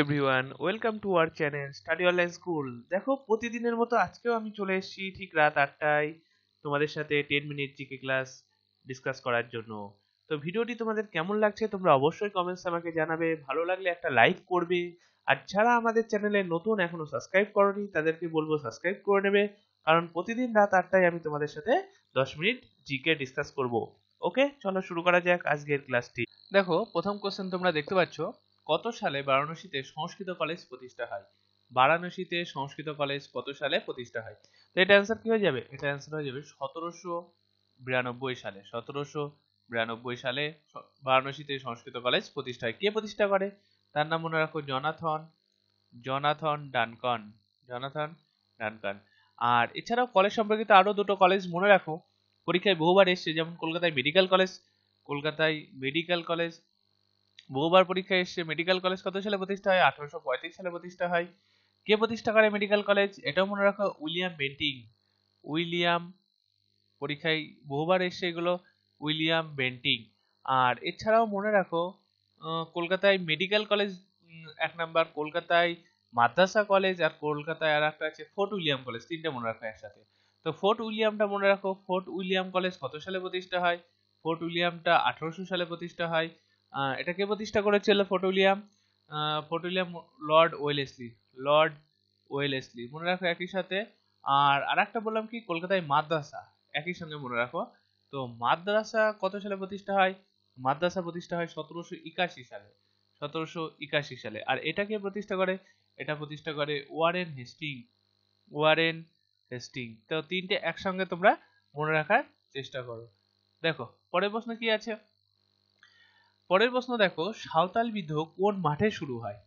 Everyone welcome to our channel study online school দেখো, প্রতিদিনের মতো আজকেও আমি চলে এসেছি ঠিক রাত আটটায় তোমাদের সাথে ten minute GK class discuss করার জন্য। তো ভিডিওটি তোমাদের কেমন লাগছে তোমরা অবশ্যই কমেন্টস আমাকে জানাবে। ভালো লাগলে একটা লাইক করবে। আর যারা আমাদের চ্যানেলে নতুন, এখনও সাবস্ক্রাইব করনি, তাদেরকে বলব সাবস্ক্রাইব করে নেবে। কারণ প্রতিদিন রাত আটটায় আমি তোমাদের সাথে দশ মিনিট জিকে ডিসকাস করব। ওকে চলো শুরু করা যাক আজকের ক্লাসটি দেখো, প্রথম কোশ্চেন তোমরা দেখতে পাচ্ছ। কত সালে বারাণসীতে সংস্কৃত কলেজ প্রতিষ্ঠা হয়? বারাণসীতে সংস্কৃত কলেজ কত সালে প্রতিষ্ঠা হয়? তো এটা অ্যান্সার কি হয়ে যাবে? এটা অ্যান্সার হয়ে যাবে সতেরোশো বিরানব্বই সালে। সতেরোশো বিরানব্বই সালে বারাণসীতে সংস্কৃত কলেজ প্রতিষ্ঠা হয়। কে প্রতিষ্ঠা করে? তার নাম মনে রাখো Jonathan Jonathan Duncan Jonathan Duncan. আর এছাড়াও কলেজ সম্পর্কিত আরও দুটো কলেজ মনে রাখো। পরীক্ষায় বহুবার এসছে, যেমন কলকাতায় মেডিকেল কলেজ কলকাতায় মেডিকেল কলেজ বহুবার পরীক্ষায় এসছে মেডিকেল কলেজ কত সালে প্রতিষ্ঠা হয়? আঠারোশো পঁয়ত্রিশ সালে প্রতিষ্ঠা হয়। কে প্রতিষ্ঠা করে মেডিকেল কলেজ এটাও মনে রাখো, উইলিয়াম বেন্টিং। উইলিয়াম পরীক্ষায় বহুবার এসছে এগুলো, উইলিয়াম বেন্টিং। আর এছাড়াও মনে রাখো কলকাতায় মেডিকেল কলেজ এক নাম্বার কলকাতায় মাদ্রাসা কলেজ আর কলকাতায় আর একটা আছে ফোর্ট উইলিয়াম কলেজ তিনটা মনে রাখো একসাথে। তো ফোর্ট উইলিয়ামটা মনে রাখো ফোর্ট উইলিয়াম কলেজ কত সালে প্রতিষ্ঠা হয়? ফোর্ট উইলিয়ামটা আঠারোশো সালে প্রতিষ্ঠা হয়। এটা কে প্রতিষ্ঠা করেছিল William uh, Lord Wellesley Lord Wellesley. মনে রাখো একই সাথে। আর আরেকটা বললাম কি কলকাতায় মাদ্রাসা একই সঙ্গে মনে রাখো। তো মাদ্রাসা কত সালে প্রতিষ্ঠা হয়? মাদ্রাসা প্রতিষ্ঠা হয় সতেরোশো একাশি সালে সতেরোশো একাশি সালে। আর এটাকে প্রতিষ্ঠা করে? এটা প্রতিষ্ঠা করে ওয়ারেন হেস্টিং ওয়ারেন হেস্টিং। তো তিনটে একসঙ্গে তোমরা মনে রাখার চেষ্টা করো। দেখো পরের প্রশ্ন কি আছে? পরের প্রশ্ন দেখো, সাঁওতাল বিদ্রোহ কোন মাঠে শুরু হয়?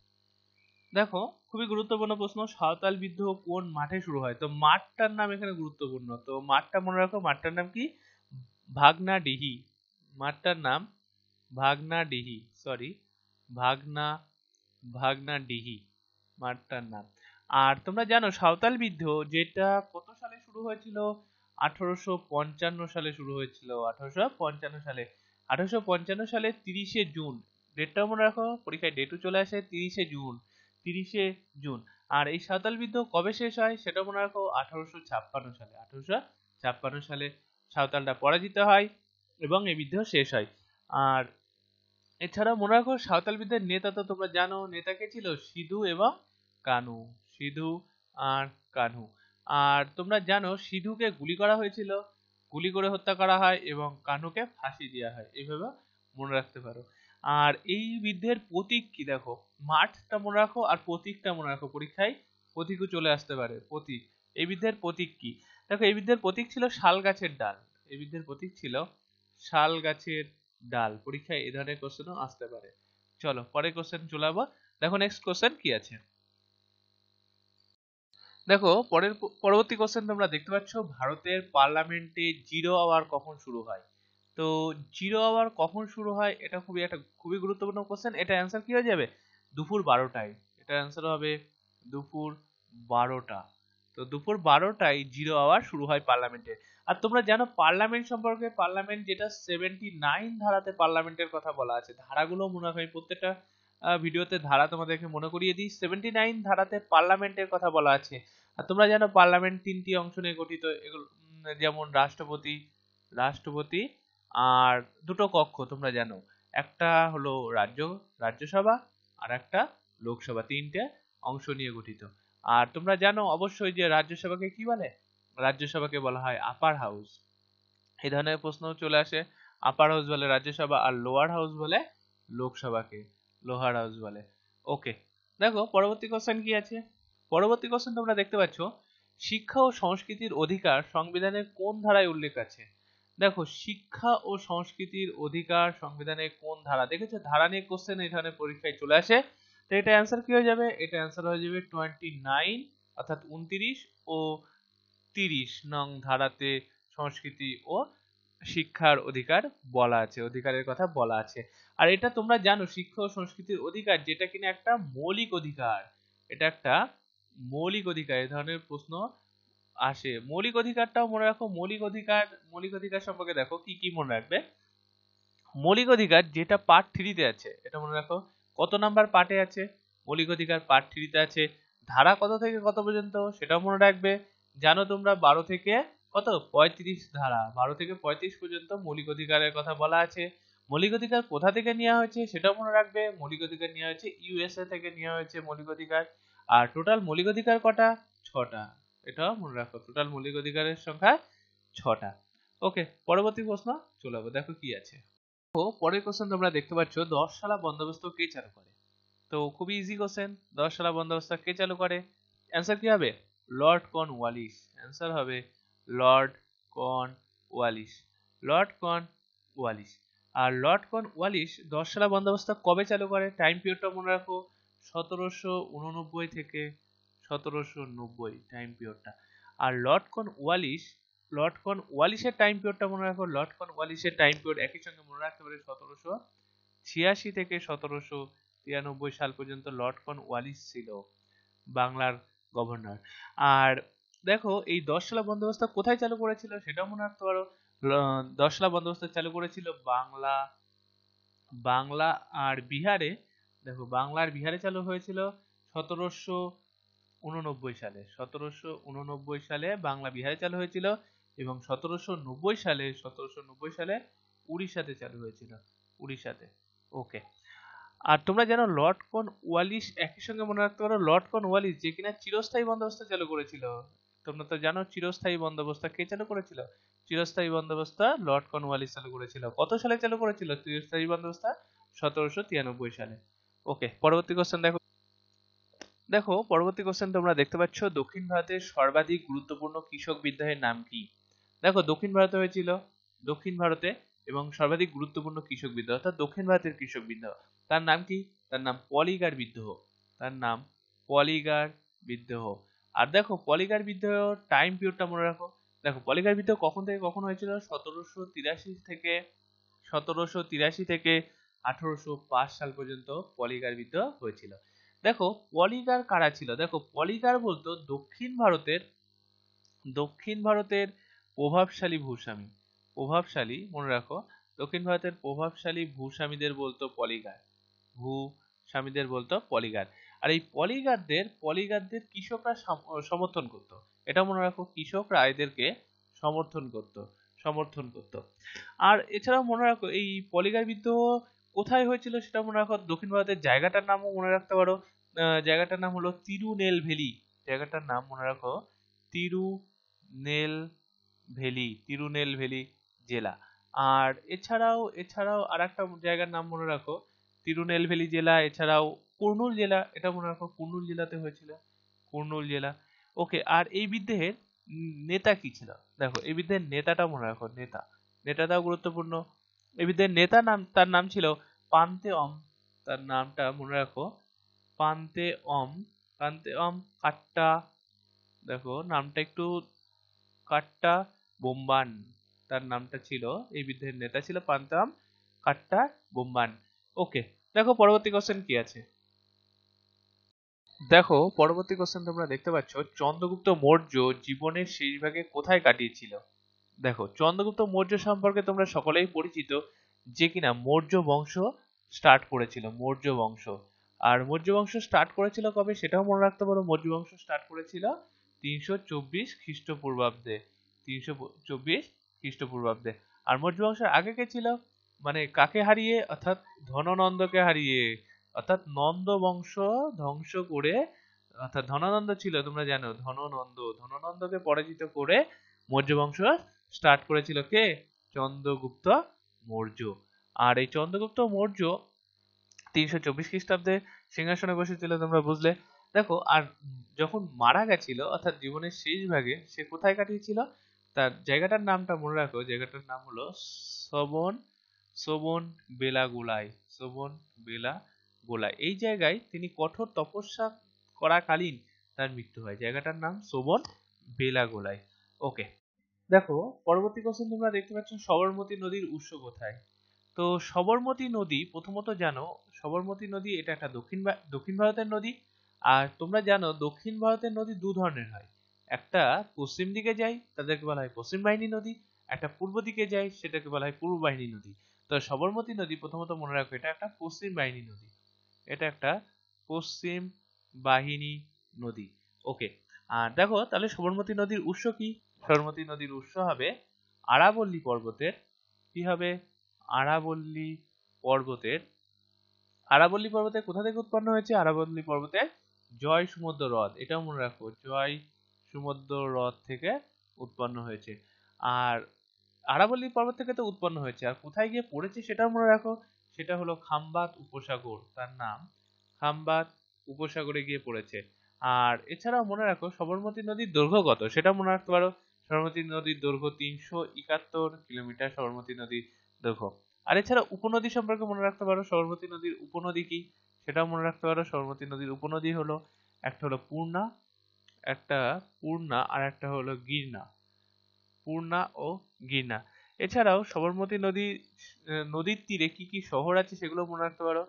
দেখো, খুবই গুরুত্বপূর্ণ প্রশ্ন, সাঁওতাল বিদ্রোহ কোন মাঠে শুরু হয়? তো মাঠটার নাম এখানে গুরুত্বপূর্ণ। তো মাঠটা মনে রাখো, মাঠটার নাম কি? ভাগনা ডিহি মাঠটার নাম ভাগনা ডিহি সরি ভাগনা ভাগনা ডিহি মাঠটার নাম। আর তোমরা জানো, সাঁওতাল বিদ্রোহ যেটা কত সালে শুরু হয়েছিল? আঠারোশো পঞ্চান্ন সালে শুরু হয়েছিল, আঠারোশো পঞ্চান্ন সালে। আঠারোশো পঞ্চান্ন সালে তিরিশে জুন ডেটটাও মনে রাখো, পরীক্ষায় ডেটও চলে আসে তিরিশে জুন তিরিশে জুন। আর এই সাঁওতাল বিদ্রোহ কবে শেষ হয় সেটা মনে রাখো, আঠারোশো ছাপ্পান্ন সালে। আঠারোশো ছাপ্পান্ন সালে সাঁওতালটা পরাজিত হয় এবং এই বিদ্রোহ শেষ হয়। আর এছাড়াও মনে রাখো, সাঁওতাল বিদ্রোহের নেতা তো তোমরা জানো, নেতা কে ছিল? সিধু এবং কানু, সিধু আর কানু। আর তোমরা জানো, সিধুকে গুলি করা হয়েছিল গুলি করে হত্যা করা হয় এবং কানুকে ফাঁসি দেওয়া হয়। এইভাবে মনে রাখতে পারো। আর এই বিদ্যের প্রতীক কি দেখো? মাঠটা মনে রাখো আর প্রতীকটা মনে রাখো পরীক্ষায়। প্রতীকও চলে আসতে পারে। প্রতীক। এই বিদ্যের প্রতীক কি? দেখো, এই বিদ্যের প্রতীক ছিল শাল গাছের ডাল। এই বিদ্যের প্রতীক ছিল শাল গাছের ডাল। পরীক্ষায় এই ধরনের কোশ্চেনও আসতে পারে। চলো, পরের কোশ্চেন চলে দেখো নেক্সট কোশ্চেন কি আছে? দেখো পরের পরবর্তী কোশ্চেন তোমরা দেখতে পাচ্ছ ভারতের পার্লামেন্টে জিরো আওয়ার কখন শুরু হয়? তো জিরো আওয়ার কখন শুরু হয় এটা খুবই একটা খুবই গুরুত্বপূর্ণ কোশ্চেন এটা অ্যান্সার কি হয়ে যাবে? দুপুর বারোটায়। এটা অ্যান্সার হবে দুপুর বারোটা। তো দুপুর বারোটায় জিরো আওয়ার শুরু হয় পার্লামেন্টে। আর তোমরা জানো পার্লামেন্ট সম্পর্কে পার্লামেন্ট যেটা সেভেন্টি নাইন ধারাতে পার্লামেন্টের কথা বলা আছে ধারাগুলো মনে হয় আহ, ভিডিওতে ধারা তোমাদেরকে মনে করিয়ে দিই। সেভেন্টি নাইন ধারাতে পার্লামেন্টের কথা বলা আছে। আর তোমরা জানো পার্লামেন্ট তিনটি অংশ নিয়ে গঠিত। এগুলো যেমন রাষ্ট্রপতি রাষ্ট্রপতি আর দুটো কক্ষ তোমরা জানো। একটা হলো রাজ্য, রাজ্যসভা আর একটা লোকসভা তিনটে অংশ নিয়ে গঠিত। আর তোমরা জানো অবশ্যই যে রাজ্যসভাকে কি বলে? রাজ্যসভাকে বলা হয় আপার হাউস এই ধরনের প্রশ্ন চলে আসে। আপার হাউস বলে রাজ্যসভা আর লোয়ার হাউস বলে লোকসভাকে। লোহার হাউস বলে। ওকে দেখো, পরবর্তী কোশ্চেন কি আছে? পরবর্তী কোশ্চেন তোমরা দেখতে পাচ্ছ, শিক্ষা ও সংস্কৃতির অধিকার সংবিধানের কোন ধারায় উল্লেখ আছে? দেখো, শিক্ষা ও সংস্কৃতির অধিকার সংবিধানের কোন ধারা? দেখেছ, ধারা নিয়ে কোশ্চেন এই ধরনের পরীক্ষায় চলে আসে। তো এটা অ্যান্সার কি হয়ে যাবে? এটা অ্যান্সার হয়ে যাবে টোয়েন্টি নাইন অর্থাৎ উনত্রিশ ও তিরিশ, নং ধারাতে সংস্কৃতি ও শিক্ষার অধিকার বলা আছে, অধিকারের কথা বলা আছে। আর এটা তোমরা জানো, শিক্ষা ও সংস্কৃতির অধিকার যেটা কিনা একটা মৌলিক অধিকার। এটা একটা মৌলিক অধিকার এই ধরনের প্রশ্ন আসে। মৌলিক অধিকারটাও মনে রাখো, মৌলিক অধিকার মৌলিক অধিকার সম্পর্কে দেখো কি কি মনে রাখবে? মৌলিক অধিকার যেটা পার্ট থ্রিতে আছে, এটা মনে রাখো, কত নাম্বার পার্টে আছে? মৌলিক অধিকার পার্ট থ্রিতে আছে। ধারা কত থেকে কত পর্যন্ত, সেটাও মনে রাখবে। জানো তোমরা, বারো থেকে কত? পঁয়ত্রিশ ধারা। বারো থেকে পঁয়ত্রিশ পর্যন্ত মৌলিক অধিকারের কথা বলা আছে। মৌলিক অধিকার কোথা থেকে নেওয়া হয়েছে সেটাও মনে রাখবে। মৌলিক অধিকার নেওয়া হয়েছে ইউএসএ থেকে নেওয়া হয়েছে মৌলিক অধিকার। আর টোটাল মৌলিক অধিকার কটা? ছটা। এটাও মনে রাখো। টোটাল মৌলিক অধিকারের সংখ্যা ছটা। ওকে, পরবর্তী প্রশ্ন চলে যাব। দেখো কি আছে। তো পরের কোশ্চেন তোমরা দেখতে পাচ্ছ, দশ সালা বন্দোবস্ত কে চালু করে? তো খুবই ইজি কোশ্চেন দশ সালা বন্দোবস্ত কে চালু করে? অ্যান্সার কি হবে? লর্ড কর্ন ওয়ালিস অ্যান্সার হবে Lord corn Wallis Lord corn Wallis আর লর্ড কর্ন ওয়ালিস দশ সালা বন্দোবস্ত কবে চালু করে? টাইম পিরিয়ডটা মনে রাখো। সতেরোশো উননব্বই থেকে সতেরোশো নব্বই টাইম পিরিয়ডটা আর লর্ড কর্ন ওয়ালিস লর্ড কর্ন ওয়ালিসের টাইম পিরিয়ডটা মনে রাখো। লর্ড কর্ন ওয়ালিসের টাইম পিরিয়ড একই সঙ্গে মনে রাখতে পারে সতেরোশো ছিয়াশি থেকে সতেরোশো তিরানব্বই সাল পর্যন্ত লর্ড কর্ন ওয়ালিস ছিল বাংলার গভর্নর আর দেখো, এই দশ সালা বন্দোবস্ত কোথায় চালু করেছিল সেটাও মনে রাখতে পারো। দশ সালা বন্দোবস্ত চালু করেছিল বাংলা বাংলা আর বিহারে। দেখো, বাংলা আর বিহারে চালু হয়েছিল সতেরোশো উননব্বই সালে। সতেরোশো উননব্বই সালে বাংলা বিহারে চালু হয়েছিল এবং সতেরোশো নব্বই সালে, সতেরোশো নব্বই সালে উড়িষ্যাতে চালু হয়েছিল, উড়িষ্যাতে। ওকে আর তোমরা জানো লর্ড কর্ন ওয়ালিস একই সঙ্গে মনে রাখতে পারো, লর্ড কর্ন ওয়ালিস যে কিনা চিরস্থায়ী বন্দোবস্ত চালু করেছিল তোমরা তো জানো চিরস্থায়ী বন্দোবস্ত কে চালু করেছিল? চিরস্থায়ী বন্দোবস্ত লর্ড কর্ন ওয়ালিস চালু করেছিল। কত সালে চালু করেছিল? চিরস্থায়ী বন্দোবস্ত সতেরোশো তিরানব্বই সালে। ওকে, পরবর্তী কোশ্চেন দেখো। দেখো, পরবর্তী কোশ্চেন তোমরা দেখতে পাচ্ছ, দক্ষিণ ভারতের সর্বাধিক গুরুত্বপূর্ণ কৃষক বিদ্রোহের নাম কি? দেখো, দক্ষিণ ভারতে হয়েছিল। দক্ষিণ ভারতে এবং সর্বাধিক গুরুত্বপূর্ণ কৃষক বিদ্রোহ, অর্থাৎ দক্ষিণ ভারতের কৃষক বিদ্রোহ। তার নাম কি? তার নাম পলিগার বিদ্রোহ। তার নাম পলিগার বিদ্রোহ। আর দেখো পলিগার বিদ্রোহ টাইম পিরিয়ডটা মনে রাখো। দেখো পলিগার বিদ্রোহ কখন থেকে কখন হয়েছিল? সতেরোশো তিরাশি থেকে, সতেরোশো তিরাশি থেকে আঠারোশো পাঁচ সাল পর্যন্ত পলিগার বিদ্রোহ হয়েছিল। দেখো পলিগার কারা ছিল? দেখো পলিগার বলতো দক্ষিণ ভারতের দক্ষিণ ভারতের প্রভাবশালী ভূস্বামী। প্রভাবশালী, মনে রাখো, দক্ষিণ ভারতের প্রভাবশালী ভূস্বামীদের বলতো পলিগার ভূস্বামীদের বলতো পলিগার আর এই পলিগারদের পলিগারদের কৃষকরা সমর্থন করত। এটা মনে রাখো, কৃষকরা এদেরকে সমর্থন করত সমর্থন করত। আর এছাড়াও মনে রাখো, এই পলিগার বিদ্রোহ কোথায় হয়েছিল সেটা মনে রাখো, দক্ষিণ ভারতের জায়গাটার নামও মনে রাখতে পারো। জায়গাটার নাম হলো তিরুনেল ভ্যালি। জায়গাটার নাম মনে রাখো, তিরুনেল ভ্যালি তিরুনেল ভ্যালি জেলা। আর এছাড়াও এছাড়াও আর একটা জায়গার নাম মনে রাখো, তিরুনেল ভ্যালি জেলা, এছাড়াও কুর্নুল জেলা, এটা মনে রাখো কুর্নুল জেলাতে হয়েছিল, কুর্নুল জেলা। ওকে আর এই বিদ্রোহের নেতা কি ছিল? দেখো, এই বিদ্রোহের নেতাটা মনে রাখো, নেতা। নেতাটাও গুরুত্বপূর্ণ। এই বিদ্রোহের নেতা নাম, তার নাম ছিল পান্তে অম তার নামটা মনে রাখো পান্তে অম পান্তে অম কাট্টা, দেখো, নামটা একটু কাট্টা বোম্বান। তার নামটা ছিল, এই বিদ্রোহের নেতা ছিল পান্তাম কাট্টা বোম্বান। ওকে দেখো পরবর্তী কোশ্চেন কি আছে? দেখো, পরবর্তী কোশ্চেন তোমরা দেখতে পাচ্ছ, চন্দ্রগুপ্ত মৌর্য জীবনের শেষ ভাগে কোথায় কাটিয়েছিল? দেখো, চন্দ্রগুপ্ত মৌর্য সম্পর্কে তোমরা সকলেই পরিচিত যে কিনা মৌর্য বংশ স্টার্ট করেছিল, মৌর্য বংশ। আর মৌর্য বংশ স্টার্ট করেছিল কবে সেটাও মনে রাখতে পারো, মৌর্য বংশ স্টার্ট করেছিল তিনশো চব্বিশ খ্রিস্টপূর্বাব্দে, তিনশো চব্বিশ খ্রিস্টপূর্বাব্দে। আর মৌর্য বংশের আগে কে ছিল? মানে কাকে হারিয়ে? অর্থাৎ ধননন্দকে হারিয়ে। অর্থাৎ নন্দ বংশ ধ্বংস করে, অর্থাৎ ধনানন্দ ছিল, তোমরা জানো, ধননন্দ। ধননন্দকে পরাজিত করে মৌর্য বংশ স্টার্ট করেছিল কে? চন্দ্রগুপ্ত মৌর্য। আর এই চন্দ্রগুপ্ত মৌর্য তিনশো চব্বিশ খ্রিস্টাব্দে সিংহাসনে বসেছিল, তোমরা বুঝলে। দেখো, আর যখন মারা গেছিল, অর্থাৎ জীবনের শেষ ভাগে, সে কোথায় কাটিয়েছিল? তার জায়গাটার নামটা মনে রাখো, জায়গাটার নাম হলো সবন সোবন বেলা গোলাই সোবন বেলা গোলাই এই জায়গায় তিনি কঠোর তপস্যা করাকালীন তার মৃত্যু হয়। জায়গাটার নাম সোবন বেলা গোলাই ওকে দেখো, পরবর্তী কোশ্চেন তোমরা দেখতে পাচ্ছ সবরমতী নদীর উৎস কোথায়? তো সবরমতী নদী প্রথমত জানো, সবরমতী নদী এটা একটা দক্ষিণ দক্ষিণ ভারতের নদী। আর তোমরা জানো দক্ষিণ ভারতের নদী দু ধরনের হয়। একটা পশ্চিম দিকে যায়, তাদেরকে বলা হয় পশ্চিম বাহিনী নদী। একটা পূর্ব দিকে যায়, সেটাকে বলা হয় পূর্ব বাহিনী নদী। তো সবরমতী নদী প্রথমত মনে রাখো, এটা একটা পশ্চিম বাহিনী নদী। এটা একটা পশ্চিম বাহিনী নদী। ওকে আর দেখো, তাহলে সবরমতী নদীর উৎস কি? সবরমতী নদীর উৎস হবে আরাবল্লী পর্বতের। কি হবে? আরাবল্লী পর্বতের। আরাবল্লী পর্বতে কোথা থেকে উৎপন্ন হয়েছে? আরাবল্লী পর্বতে জয় সমুদ্র হ্রদ। এটাও মনে রাখো, জয় সমুদ্র হ্রদ থেকে উৎপন্ন হয়েছে। আর আরাবল্লী পর্বত থেকে তো উৎপন্ন হয়েছে। আর কোথায় গিয়ে পড়েছে সেটাও মনে রাখো। সেটা হলো খাম্বাত উপসাগর, তার নাম খাম্বাত উপসাগরে গিয়ে পড়েছে। আর এছাড়াও মনে রাখো, সবরমতী নদীর দৈর্ঘ্য কত? সেটা মনে রাখতে পারো, সবরমতী নদীর দৈর্ঘ্য তিনশো একাত্তর কিলোমিটার সবরমতী নদীর দৈর্ঘ্য। আর এছাড়া উপনদী সম্পর্কে মনে রাখতে পারো, সবরমতী নদীর উপনদী কি? সেটাও মনে রাখতে পারো, সবরমতী নদীর উপনদী হলো, একটা হলো পূর্ণা, একটা পূর্ণা আর একটা হলো গিরনা। পূর্ণা ও গিরনা। এছাড়াও সবরমতী নদী নদীর তীরে কি কি শহর আছে সেগুলো মনে রাখতে পারো।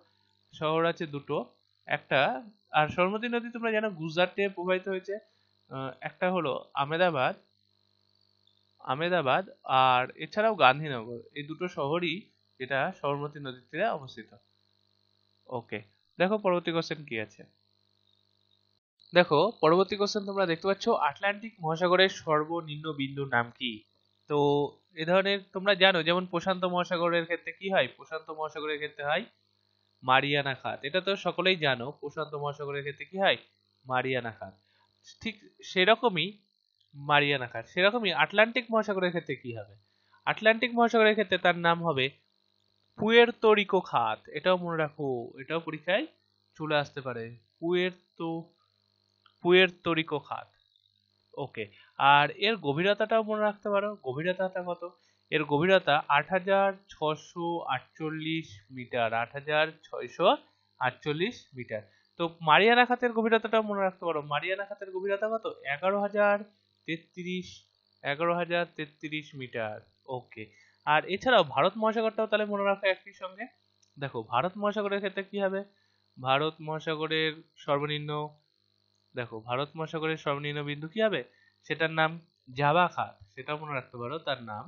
শহর আছে দুটো। একটা, আর সবরমতী নদী তোমরা জানো গুজরাটে প্রবাহিত হয়েছে। একটা হলো আমেদাবাদ আমেদাবাদ আর এছাড়াও গান্ধীনগর। এই দুটো শহরই যেটা সবরমতী নদীর তীরে অবস্থিত। ওকে দেখো পরবর্তী কোশ্চেন কি আছে। দেখো, পরবর্তী কোশ্চেন তোমরা দেখতে পাচ্ছ আটলান্টিক মহাসাগরের সর্বনিম্ন বিন্দুর নাম কি? তো এ ধরনের তোমরা জানো, যেমন প্রশান্ত মহাসাগরের ক্ষেত্রে কি হয়? প্রশান্ত মহাসাগরের ক্ষেত্রে হয় মারিয়ানা খাত। এটা তো সকলেই জানো, প্রশান্ত মহাসাগরের ক্ষেত্রে কি হয়? মারিয়ানা খাত। ঠিক সেরকমই মারিয়ানা খাত। সেরকমই আটলান্টিক মহাসাগরের ক্ষেত্রে কি হবে? আটলান্টিক মহাসাগরের ক্ষেত্রে তার নাম হবে পুয়ের পুয়ের্তোরিকো খাত। এটাও মনে রাখো, এটাও পরীক্ষায় চলে আসতে পারে। পুয়ের্তো পুয়ের্তোরিকো খাত। ওকে। আর এর গভীরতাটাও মনে রাখতে পারো। গভীরতাটা কত? এর গভীরতা আট হাজার ছশো আটচল্লিশ মিটার, আট হাজার ছয়শো আটচল্লিশ মিটার। তো মারিয়ানা খাতের গভীরতাটাও মনে রাখতে পারো। মারিয়ানা খাতের গভীরতা কত? এগারো হাজার তেত্রিশ, এগারো হাজার তেত্রিশ মিটার। ওকে। আর এছাড়াও ভারত মহাসাগরটাও তাহলে মনে রাখো একই সঙ্গে। দেখো, ভারত মহাসাগরের ক্ষেত্রে কি হবে? ভারত মহাসাগরের সর্বনিম্ন, দেখো, ভারত মহাসাগরের সর্বনিম্ন বিন্দু কি হবে? সেটার নাম জাভা খাত। সেটাও মনে রাখতে পারো, তার নাম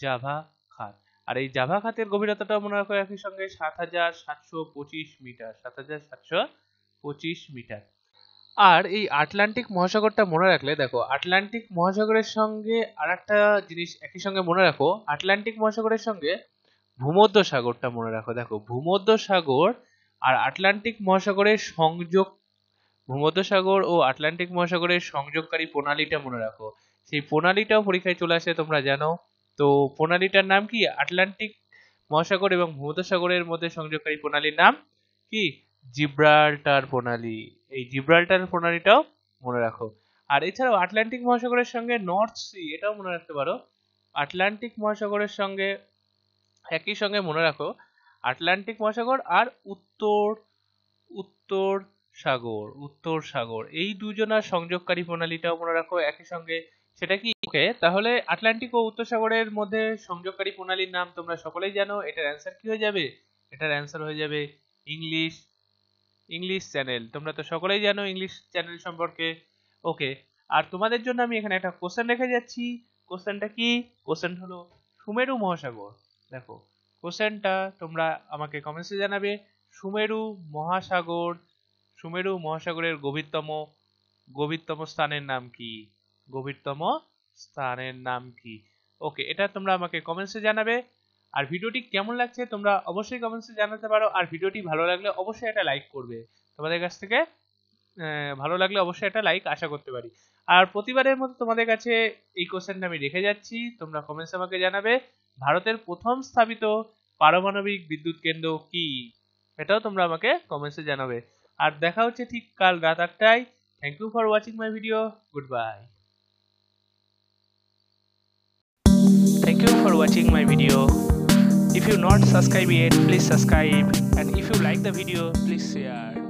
জাভা খাত। আর এই জাভা খাতের গভীরতাটাও মনে রাখো একই সঙ্গে, সাত হাজার সাতশো পঁচিশ মিটার, সাত হাজার সাতশো পঁচিশ মিটার। আর এই আটলান্টিক মহাসাগরটা মনে রাখলে, দেখো, আটলান্টিক মহাসাগরের সঙ্গে আর একটা জিনিস একই সঙ্গে মনে রাখো, আটলান্টিক মহাসাগরের সঙ্গে ভূমধ্য সাগরটা মনে রাখো। দেখো ভূমধ্য সাগর আর আটলান্টিক মহাসাগরের সংযোগ ভূমধ্য সাগর ও আটলান্টিক মহাসাগরের সংযোগকারী প্রণালীটা মনে রাখো। সেই প্রণালীটাও পরীক্ষায় চলে আসে, তোমরা জানো। তো প্রণালীটার নাম কি? আটলান্টিক মহাসাগর এবং ভূমধ্য সাগরের মধ্যে সংযোগকারী প্রণালীর নাম কি? জিব্রাল্টার প্রণালী। এই জিব্রাল্টার প্রণালীটাও মনে রাখো। আর এছাড়াও আটলান্টিক মহাসাগরের সঙ্গে নর্থ সি, এটাও মনে রাখতে পারো। আটলান্টিক মহাসাগরের সঙ্গে একই সঙ্গে মনে রাখো, আটলান্টিক মহাসাগর আর উত্তর উত্তর সাগর, উত্তর সাগর, এই দুজনার সংযোগকারী প্রণালীটাও মনে রাখো একই সঙ্গে। সেটা কি? ওকে, তাহলে আটলান্টিক ও উত্তর সাগরের মধ্যে সংযোগকারী প্রণালীর নাম তোমরা সকলেই জানো। এটার অ্যান্সার কি হয়ে যাবে? এটার অ্যান্সার হয়ে যাবে ইংলিশ ইংলিশ চ্যানেল তোমরা তো সকলেই জানো ইংলিশ চ্যানেল সম্পর্কে। ওকে, আর তোমাদের জন্য আমি এখানে একটা কোশ্চেন রেখে যাচ্ছি। কোশ্চেনটা কি? কোশ্চেন হলো সুমেরু মহাসাগর। দেখো কোশ্চেনটা তোমরা আমাকে কমেন্টসে জানাবে। সুমেরু মহাসাগর সুমেরু মহাসাগরের গভীরতম গভীরতম স্থানের নাম কি? গভীরতম স্থানের নাম কি? ওকে এটা তোমরা আমাকে কমেন্টসে জানাবে। আর ভিডিওটি কেমন লাগছে তোমরা অবশ্যই কমেন্টসে জানাতে পারো। আর ভিডিওটি ভালো লাগলে অবশ্যই এটা লাইক করবে। তোমাদের কাছ থেকে ভালো লাগলে অবশ্যই একটা লাইক আশা করতে পারি। আর প্রতিবারের মতো তোমাদের কাছে এই কোশ্চেনটা আমি রেখে যাচ্ছি। তোমরা কমেন্টস আমাকে জানাবে। ভারতের প্রথম স্থাপিত পারমাণবিক বিদ্যুৎ কেন্দ্র কি? এটাও তোমরা আমাকে কমেন্টসে জানাবে। আর দেখা হচ্ছে ঠিক কাল রাত আটটায় thank you for watching my video good bye Thank you for watching my video. If you not subscribe yet, please subscribe and if you like the video, please share.